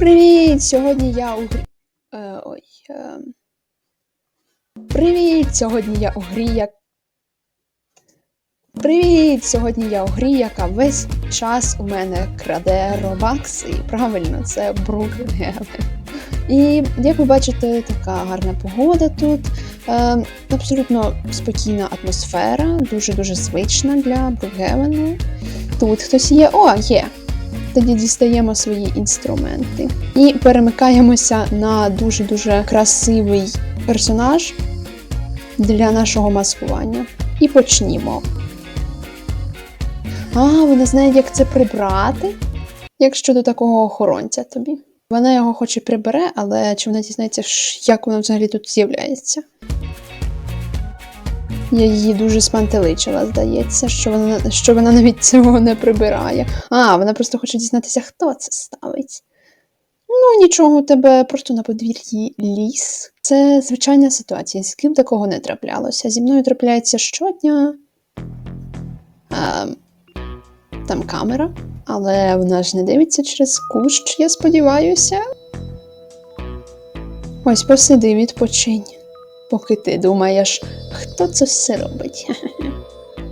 Привіт! Сьогодні я у грі. Е, ой. Е... Привіт! Сьогодні я у грі, як. Привіт! Сьогодні я у грі, яка весь час у мене краде робакс. І правильно, це Брукгевен. І як ви бачите, така гарна погода тут. Е, абсолютно спокійна атмосфера, дуже-дуже звична для Брукгевену. Тут хтось є. О, є! Тоді дістаємо свої інструменти і перемикаємося на дуже-дуже красивий персонаж для нашого маскування. І почнімо. А, вона знає, як це прибрати. Як щодо такого охоронця тобі. Вона його хоч і прибере, але чи вона дізнається, як воно взагалі тут з'являється? Я її дуже спантеличила, здається, що вона, що вона навіть цього не прибирає. А, вона просто хоче дізнатися, хто це ставить. Ну, нічого, у тебе просто на подвір'ї ліс. Це звичайна ситуація, з ким такого не траплялося. Зі мною трапляється щодня. А, там камера, але вона ж не дивиться через кущ, я сподіваюся. Ось посиди, відпочинь, поки ти думаєш, хто це все робить.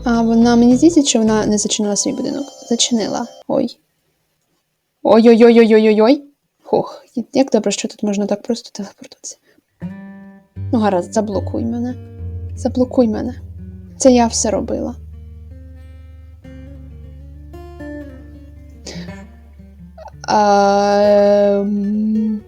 А вона мені здається, чи вона не зачинила свій будинок? Зачинила. Ой. Ой-ой-ой-ой-ой-ой. Хух, як добре, що тут можна так просто телепортуватися. Ну, гаразд, заблокуй мене. Заблокуй мене. Це я все робила. А, ем,